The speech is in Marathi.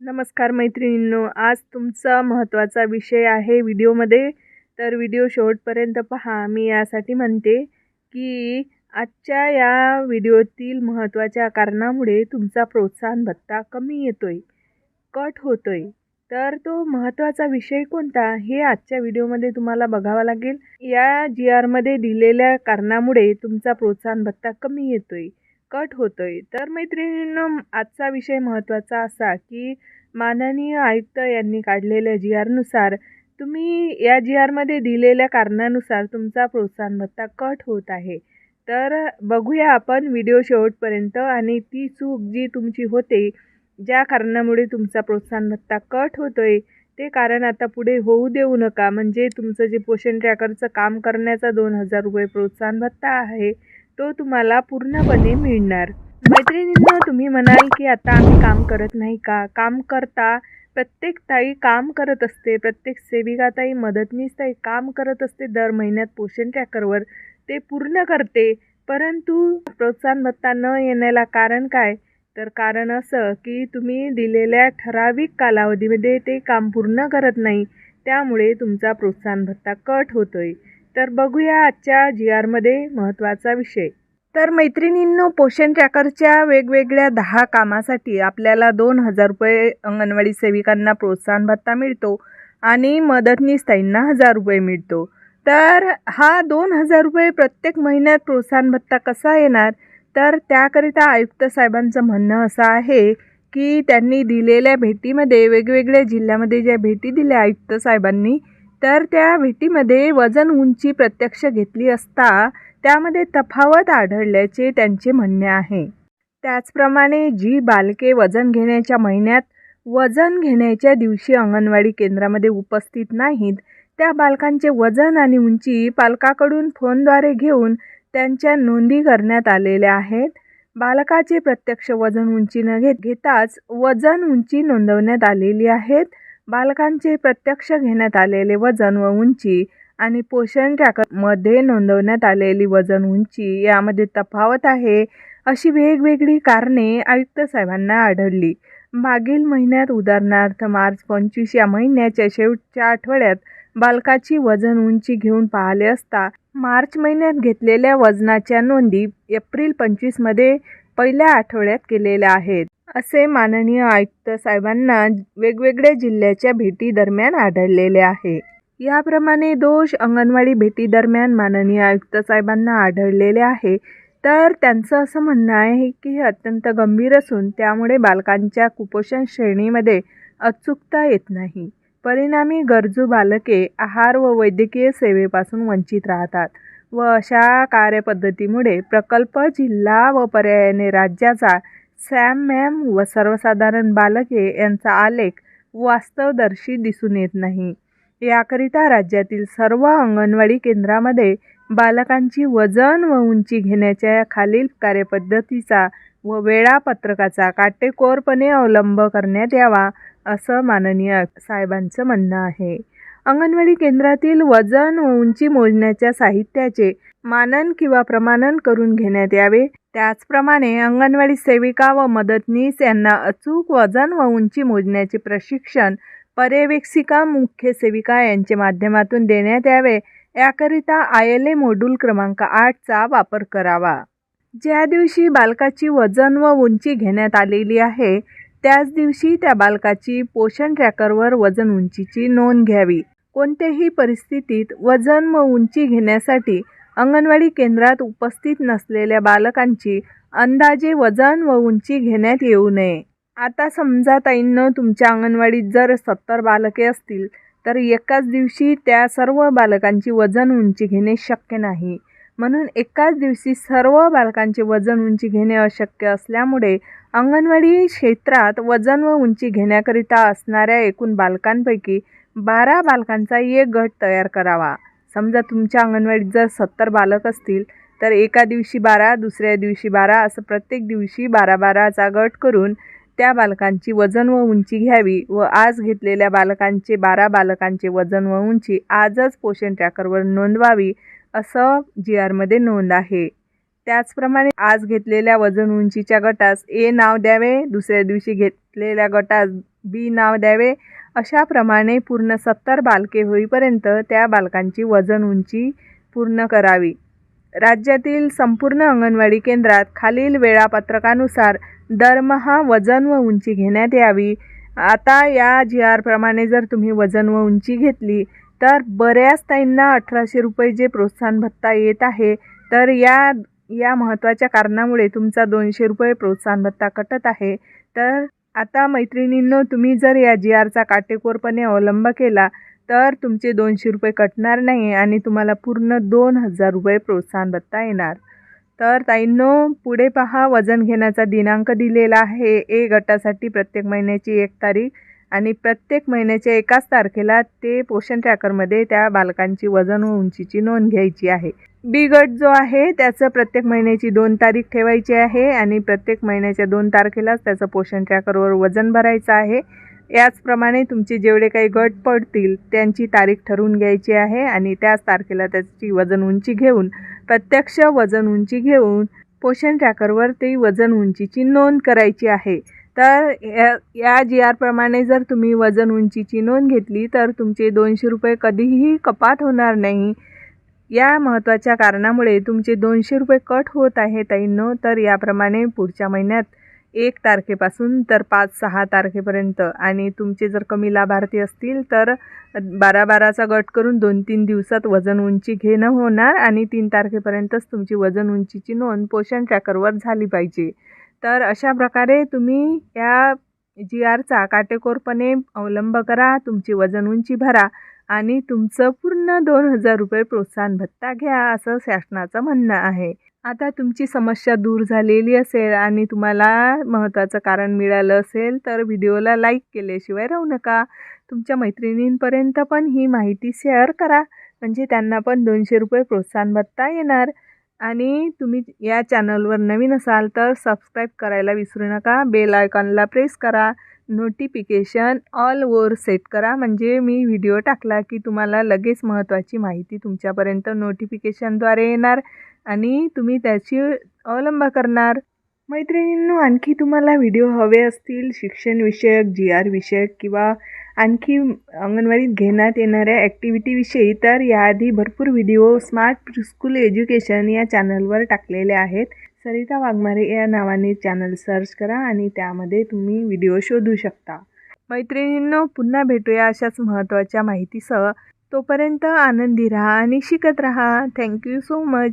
नमस्कार मैत्रिणींनो आज तुमचा महत्त्वाचा विषय आहे व्हिडिओमध्ये. तर व्हिडिओ शेवटपर्यंत पहा. मी यासाठी म्हणते की आजच्या या व्हिडिओतील महत्त्वाच्या कारणामुळे तुमचा प्रोत्साहन भत्ता कमी येतो आहे कट होतो आहे तर तो महत्त्वाचा विषय कोणता हे आजच्या व्हिडिओमध्ये तुम्हाला बघावा लागेल. या जी आरमध्ये दिलेल्या कारणामुळे तुमचा प्रोत्साहन भत्ता कमी येतो आहे कट होतोय. तर मैत्रिणींनो आजचा विषय महत्त्वाचा असा की माननीय आयुक्त यांनी काढलेल्या जी आरनुसार तुम्ही या जी आरमध्ये दिलेल्या कारणानुसार तुमचा प्रोत्साहन भत्ता कट होत आहे. तर बघूया आपण व्हिडिओ शेवटपर्यंत आणि ती चूक जी तुमची होते ज्या कारणामुळे तुमचा प्रोत्साहन भत्ता कट होतोय ते कारण आता पुढे होऊ देऊ नका. म्हणजे तुमचं जे पोषण ट्रॅकरचं काम करण्याचा दोन हजार रुपये प्रोत्साहन भत्ता आहे तो तुम्हाला पूर्णपणे मिळणार. मैत्रिणींना तुम्ही म्हणाल की आता आम्ही काम करत नाही का? काम करता प्रत्येक ताई काम करत असते प्रत्येक सेविका ताई मदतनीस ताई काम करत असते दर महिन्यात पोषण ट्रॅकरवर ते पूर्ण करते. परंतु प्रोत्साहन भत्ता न येण्याला कारण काय? तर कारण असं की तुम्ही दिलेल्या ठराविक कालावधीमध्ये ते काम पूर्ण करत नाही. त्यामुळे तुमचा प्रोत्साहन भत्ता कट होतोय. तर बघूया आजच्या जी आरमध्ये महत्त्वाचा विषय. तर मैत्रिणींनो पोषण ट्रॅकरच्या वेगवेगळ्या दहा कामासाठी आपल्याला दोन हजार रुपये अंगणवाडी सेविकांना प्रोत्साहन भत्ता मिळतो आणि मदतनीस ताईंना हजार रुपये मिळतो. तर हा दोन हजार रुपये प्रत्येक महिन्यात प्रोत्साहन भत्ता कसा येणार? तर त्याकरिता आयुक्त साहेबांचं म्हणणं असं आहे की त्यांनी दिलेल्या भेटीमध्ये वेगवेगळ्या जिल्ह्यामध्ये ज्या भेटी दिल्या आयुक्त साहेबांनी तर त्या भेटीमध्ये वजन उंची प्रत्यक्ष घेतली असता त्यामध्ये तफावत आढळल्याचे त्यांचे म्हणणे आहे. त्याचप्रमाणे जी बालके वजन घेण्याच्या महिन्यात वजन घेण्याच्या दिवशी अंगणवाडी केंद्रामध्ये उपस्थित नाहीत त्या बालकांचे वजन आणि उंची पालकाकडून फोनद्वारे घेऊन त्यांच्या नोंदी करण्यात आलेल्या आहेत. बालकाचे प्रत्यक्ष वजन उंची न घेत घेताच वजन उंची नोंदवण्यात आलेली आहेत. बालकांचे प्रत्यक्ष घेण्यात आलेले वजन व उंची आणि पोषण ट्रॅकरमध्ये नोंदवण्यात आलेली वजन उंची यामध्ये तफावत आहे अशी वेगवेगळी कारणे आयुक्त साहेबांना आढळली. मागील महिन्यात उदाहरणार्थ मार्च पंचवीस या महिन्याच्या शेवटच्या आठवड्यात बालकाची वजन उंची घेऊन पाहिले असता मार्च महिन्यात घेतलेल्या वजनाच्या नोंदी एप्रिल पंचवीसमध्ये पहिल्या आठवड्यात केलेल्या आहेत. असे माननीय आयुक्त साहेबांना वेगवेगळ्या जिल्ह्याच्या भेटी दरम्यान आढळलेले आहे. याप्रमाणे दोष अंगणवाडी भेटी दरम्यान माननीय आयुक्त साहेबांना आढळलेले आहे. तर त्यांचं असं म्हणणं आहे की हे अत्यंत गंभीर असून त्यामुळे बालकांच्या कुपोषण श्रेणीमध्ये अचूकता येत नाही. परिणामी गरजू बालके आहार व वैद्यकीय सेवेपासून वंचित राहतात. व अशा कार्यपद्धतीमुळे प्रकल्प जिल्हा व पर्यायाने राज्याचा सॅम मॅम व सर्वसाधारण बालके यांचा आलेख वास्तवदर्शी दिसून येत नाही. याकरिता राज्यातील सर्व अंगणवाडी केंद्रामध्ये बालकांची वजन व उंची घेण्याच्या खालील कार्यपद्धतीचा व वेळापत्रकाचा काटेकोरपणे अवलंब करण्यात यावा असं माननीय साहेबांचं म्हणणं आहे. अंगणवाडी केंद्रातील वजन व उंची मोजण्याच्या साहित्याचे मानन किंवा प्रमाणन करून घेण्यात यावे. त्याचप्रमाणे अंगणवाडी सेविका व मदतनीस यांना अचूक वजन व उंची मोजण्याचे प्रशिक्षण पर्यवेक्षिका मुख्य सेविका यांच्या माध्यमातून देण्यात यावे. याकरिता आय एल ए मॉड्यूल क्रमांक आठचा वापर करावा. ज्या दिवशी बालकाची वजन व उंची घेण्यात आलेली आहे त्याच दिवशी त्या बालकाची पोषण ट्रॅकरवर वजन उंचीची नोंद घ्यावी. कोणत्याही परिस्थितीत वजन व उंची घेण्यासाठी अंगणवाडी केंद्रात उपस्थित नसलेल्या बालकांची अंदाजे वजन व उंची घेण्यात येऊ नये. आता समजा ताईंनं तुमच्या अंगणवाडीत जर सत्तर बालके असतील तर एकाच दिवशी त्या सर्व बालकांची वजन उंची घेणे शक्य नाही. म्हणून एकाच दिवशी सर्व बालकांचे वजन उंची घेणे अशक्य असल्यामुळे अंगणवाडी क्षेत्रात वजन व उंची घेण्याकरिता असणाऱ्या एकूण बालकांपैकी बारा बालकांचा एक गट तयार करावा. समजा तुमच्या अंगणवाडीत जर सत्तर बालक असतील तर एका दिवशी बारा दुसऱ्या दिवशी बारा असं प्रत्येक दिवशी बारा बाराचा गट करून त्या बालकांची वजन व उंची घ्यावी व आज घेतलेल्या बालकांचे बारा बालकांचे वजन व उंची आजच पोषण ट्रॅकरवर नोंदवावी असं जी आरमध्ये नोंद आहे. त्याचप्रमाणे आज घेतलेल्या वजन उंचीच्या गटास ए नाव द्यावे दुसऱ्या दिवशी घेतलेल्या गटास बी नाव द्यावे अशाप्रमाणे पूर्ण सत्तर बालके होईपर्यंत त्या बालकांची वजन उंची पूर्ण करावी. राज्यातील संपूर्ण अंगणवाडी केंद्रात खालील वेळापत्रकानुसार दरमहा वजन व उंची घेण्यात यावी. आता या जी आरप्रमाणे जर तुम्ही वजन व उंची घेतली तर बऱ्याच ताईंना अठराशे रुपये जे प्रोत्साहन भत्ता येत आहे तर या या महत्त्वाच्या कारणामुळे तुमचा दोनशे रुपये प्रोत्साहन भत्ता कटत आहे. तर आता मैत्रिणींनो तुम्ही जर या जी आरचा काटेकोरपणे अवलंब केला तर तुमचे दोनशे रुपये कटणार नाही आणि तुम्हाला पूर्ण दोन हजार रुपये प्रोत्साहन भत्ता येणार. तर ताईंनो पुढे पहा वजन घेण्याचा दिनांक दिलेला आहे. ए गटासाठी प्रत्येक महिन्याची एक तारीख. आणि प्रत्येक महिन्याच्या एकाच तारखेला ते पोषण ट्रॅकरमध्ये त्या बालकांची वजन व उंचीची नोंद घ्यायची आहे. बी गट जो आहे त्याचं प्रत्येक महिन्याची दोन तारीख ठेवायची आहे आणि प्रत्येक महिन्याच्या दोन तारखेलाच त्याचं पोषण ट्रॅकरवर वजन भरायचं आहे. याचप्रमाणे तुमचे जेवढे काही गट पडतील त्यांची तारीख ठरवून घ्यायची आहे आणि त्याच तारखेला त्याची वजन उंची घेऊन प्रत्यक्ष वजन उंची घेऊन पोषण ट्रॅकरवर ते वजन उंचीची नोंद करायची आहे. तर या या जी आरप्रमाणे जर तुम्ही वजन उंचीची नोंद घेतली तर तुमचे दोनशे रुपये कधीही कपात होणार नाही. या महत्त्वाच्या कारणामुळे तुमचे दोनशे रुपये कट होत आहे ताईंनो. तर याप्रमाणे पुढच्या महिन्यात एक तारखेपासून तर पाच सहा तारखेपर्यंत. आणि तुमचे जर कमी लाभार्थी असतील तर बारा बाराचा गट करून दोन तीन दिवसात वजन उंची घेणं होणार. आणि तीन तारखेपर्यंतच तुमची वजन उंचीची नोंद पोषण ट्रॅकरवर झाली पाहिजे. तर अशा प्रकारे तुम्ही या जी आरचा काटेकोरपणे अवलंब करा तुमची वजन उंची भरा आणि तुमचं पूर्ण दोन हजार रुपये प्रोत्साहन भत्ता घ्या असं शासनाचं म्हणणं आहे. आता तुमची समस्या दूर झालेली असेल आणि तुम्हाला महत्त्वाचं कारण मिळालं असेल तर व्हिडिओला लाईक केल्याशिवाय राहू नका. तुमच्या मैत्रिणींपर्यंत पण ही माहिती शेअर करा. म्हणजे त्यांना पण दोनशे रुपये प्रोत्साहन भत्ता येणार. आणि तुम्ही या चॅनलवर नवीन असाल तर सबस्क्राईब करायला विसरू नका. बेल आयकॉनला प्रेस करा. नोटिफिकेशन ऑल वर सेट करा. म्हणजे मी व्हिडिओ टाकला की तुम्हाला लगेच महत्त्वाची माहिती तुमच्यापर्यंत नोटिफिकेशनद्वारे येणार आणि तुम्ही त्याची अवलंब करणार. मैत्रिणींनो आणखी तुम्हाला व्हिडिओ हवे असतील शिक्षणविषयक जी आर विषयक किंवा आणखी अंगणवाडीत घेण्यात येणाऱ्या ॲक्टिव्हिटीविषयी तर याआधी भरपूर व्हिडिओ स्मार्ट स्कूल एज्युकेशन या चॅनलवर टाकलेले आहेत. सरिता वाघमारे या नावाने चॅनल सर्च करा आणि त्यामध्ये तुम्ही व्हिडिओ शोधू शकता. मैत्रिणींनो पुन्हा भेटूया अशाच महत्त्वाच्या माहितीसह. तोपर्यंत आनंदी राहा आणि शिकत राहा. Thank you so much